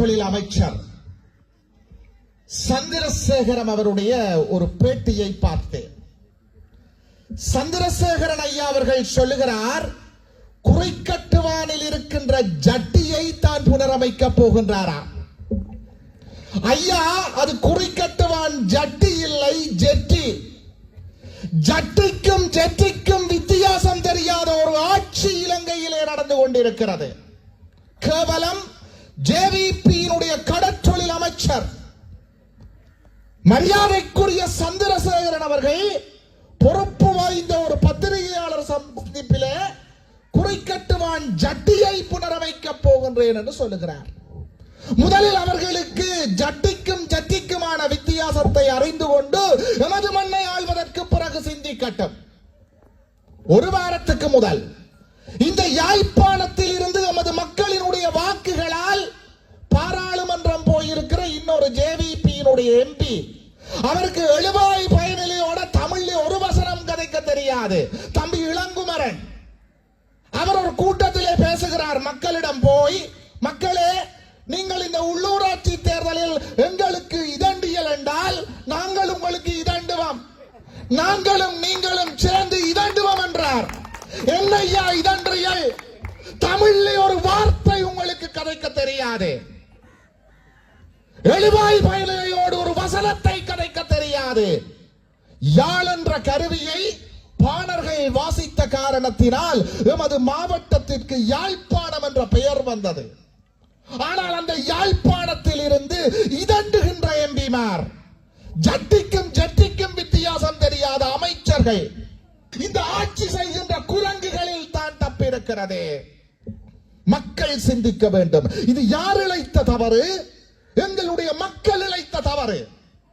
தொழில் அமைச்சர் சந்திரசேகரம் அவருடைய ஒரு பேட்டியை பார்த்தேன். சந்திரசேகரன் ஐயா அவர்கள் சொல்லுகிறார் குறைக்கட்டுவானில் இருக்கின்ற ஜட்டியை தான் புனரமைக்க போகின்றாரா ஐயா அது குறிக்கட்டுவான் ஜட்டி இல்லை ஜெட்டி. ஜட்டிக்கும் ஜெட்டிக்கும் வித்தியாசம் தெரியாத ஒரு ஆட்சி இலங்கையிலே நடந்து கொண்டிருக்கிறது. கேவலம் ஜேவிபியினுடைய கடற்றொழில் அமைச்சர் மரியாதைக்குரிய சந்திரசேகரன் அவர்கள் பொறுப்பு வாய்ந்த ஒரு பத்திரிகையாளர் சந்திப்பிலே குறிக்கட்டுவான் ஜட்டியை புனரமைக்கப் போகின்றேன் என்று சொல்லுகிறார். முதலில் அவர்களுக்கு ஜட்டிக்கும் ஜட்டிக்குமான வித்தியாசத்தை அறிந்து கொண்டு எமது மண்ணை ஆழ்வதற்கு பிறகு சிந்திக்கட்டும். ஒரு வாரத்துக்கு முதல் இந்த யாழ்ப்பாணத்தில் இருந்து எமது மக்களினுடைய வாக்குகளால் நம்முடைய எம்பி அவருக்கு எழுவாய் பயனிலையோட தமிழ்ல ஒரு வசனம் கதைக்க தெரியாது. தம்பி இளங்குமரன். அவர் ஒரு கூட்டத்திலே பேசுகிறார் மக்களிடம் போய் மக்களே நீங்கள் இந்த உள்ளூராட்சி தேர்தலில் எங்களுக்கு இதண்டியல் என்றால் நாங்கள் உங்களுக்கு இதண்டுவோம். நாங்களும் நீங்களும் சேர்ந்து இதண்டுவோம் என்றார். என்னையா இதன்றியல்? தமிழில் ஒரு வார்த்தை உங்களுக்கு கதைக்க தெரியாது. எழுவாய் பயலையோடு ஒரு வசனத்தை கதைக்க தெரியாது. யாழ் என்ற கருவியை பாணர்கள் வாசித்த காரணத்தினால் எமது மாவட்டத்திற்கு யாழ்ப்பாணம் என்ற பெயர் வந்தது. ஆனால் அந்த யாழ்ப்பாணத்தில் இருந்து இதண்டுகின்ற எம்பிமார் ஜட்டிக்கும் ஜட்டிக்கும் வித்தியாசம் தெரியாத அமைச்சர்கள் இந்த ஆட்சி செய்கின்ற குரங்குகளில் தான் தப்பிருக்கிறது மக்கள் சிந்திக்க வேண்டும். இது யார் இழைத்த தவறு? எங்களுடைய மக்கள் இழைத்த தவறு.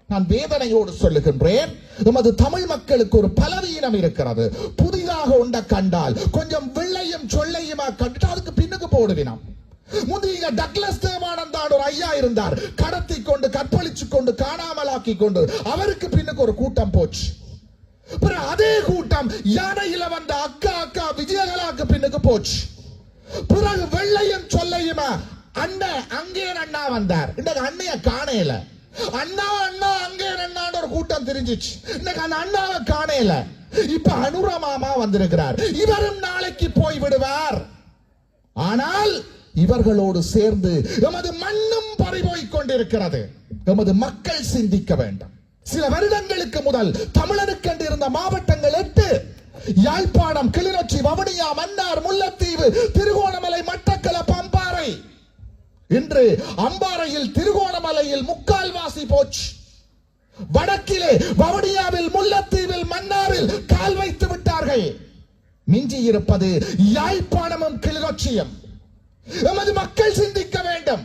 நான் வேதனையோடு சொல்லுகின்றேன். நமது தமிழ் மக்களுக்கு ஒரு பலவீனம் இருக்கிறது. புதிதாக உண்ட கண்டால் கொஞ்சம் வெள்ளையும் சொல்லையுமா கண்டுட்டு அதுக்கு பின்னுக்கு போடுவினம். முந்தைய டக்ளஸ் தேவானந்தான் ஒரு ஐயா இருந்தார். கடத்தி கொண்டு கற்பழிச்சு கொண்டு காணாமலாக்கி கொண்டு அவருக்கு பின்னுக்கு ஒரு கூட்டம் போச்சு. அதே கூட்டம் யானையில வந்த அக்கா அக்கா விஜயகலாக்கு பின்னுக்கு போச்சு. பிறகு வெள்ள அண்ணா அங்கே அண்ணா வந்தார். இன்னைக்கு அண்ணைய காணையில. அண்ணா அண்ணா அங்கே அண்ணான்னு ஒரு கூட்டம் தெரிஞ்சிச்சு. இன்னைக்கு அந்த அண்ணாவை காணையில. இப்ப அனுரமாமா வந்திருக்கிறார். இவரும் நாளைக்கு போய் விடுவார். ஆனால் இவர்களோடு சேர்ந்து எமது மண்ணும் பறிபோய் கொண்டிருக்கிறது. எமது மக்கள் சிந்திக்க வேண்டும். சில வருடங்களுக்கு முதல் தமிழனுக்கென்று இருந்த மாவட்டங்கள் எட்டு. யாழ்ப்பாணம் கிளிநொச்சி வவுனியா மன்னார் முல்லைத்தீவு திருகோணமலை இன்று அம்பாறையில் திருகோணமலையில் முக்கால்வாசி போச்சு. வடக்கிலே வவுனியாவில் முல்லத்தீவில் மன்னாரில் கால் வைத்து விட்டார்கள். மிஞ்சி இருப்பது யாழ்ப்பாணமும் கிளிநொச்சியும். எமது மக்கள் சிந்திக்க வேண்டும்.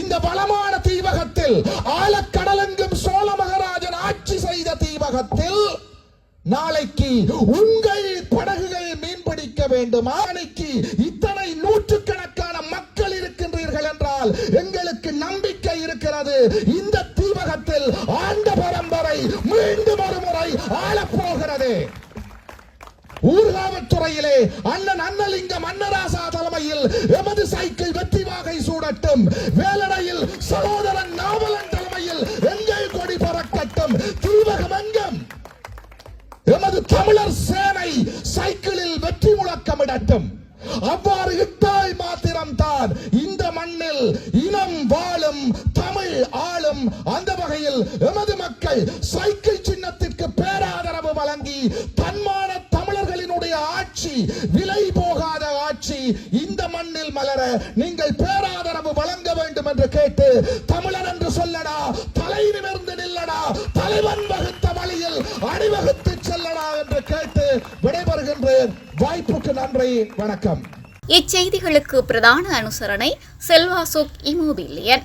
இந்த வளமான தீவகத்தில் ஆழக்கடலெங்கும் சோழ மகாராஜன் ஆட்சி செய்த தீவகத்தில் நாளைக்கு உங்கள் படகுகள் மீன்பிடிக்க வேண்டும். ஆணைக்கு இத்தனை என்றால் எங்களுக்கு நம்பிக்கை இருக்கிறது. இந்த தீபகத்தில் ஆண்ட பரம்பரை மீண்டும் ஒரு முறை ஆளப்போகிறது. ஊர்காவத்துறையிலே அண்ணன் அண்ணலிங்கம் அன்னராசா தலைமையில் எமது சைக்கிள் வெற்றி வாகை சூடட்டும். வேலடையில் சகோதரன் நாவலன் தலைமையில் எங்கள் கொடி பறக்கட்டும். தீபகம் எங்கும்? எமது தமிழர் சேனை சைக்கிளில் வெற்றி முழக்கமிடட்டும். அவ்வாறு இட்டால் மாத்திரம்தான் இந்த மண்ணில் இனம் வாழும் தமிழ் ஆளும் அந்த வகையில் எமது மக்கள் சைக்கிள் சின்னத்திற்கு பேராதரவு வழங்கி தன்மான தமிழர்களினுடைய ஆட்சி விலை போகாத ஆட்சி இந்த மண்ணில் மலர நீங்கள் பேராதரவு வழங்க வேண்டும் என்று கேட்டு தமிழர் என்று சொல்லடா தலை நிமிர்ந்து நில்லடா தலைவன் வகுத்த வழியில் அணிவகுத்து செல்லடா என்று கேட்டு விடைபெறுகின்றேன். வாய்ப்புக்கு நன்றி வணக்கம். இச்செய்திகளுக்கு பிரதான அனுசரணை செல்வாசுக் இமோபிலியன்.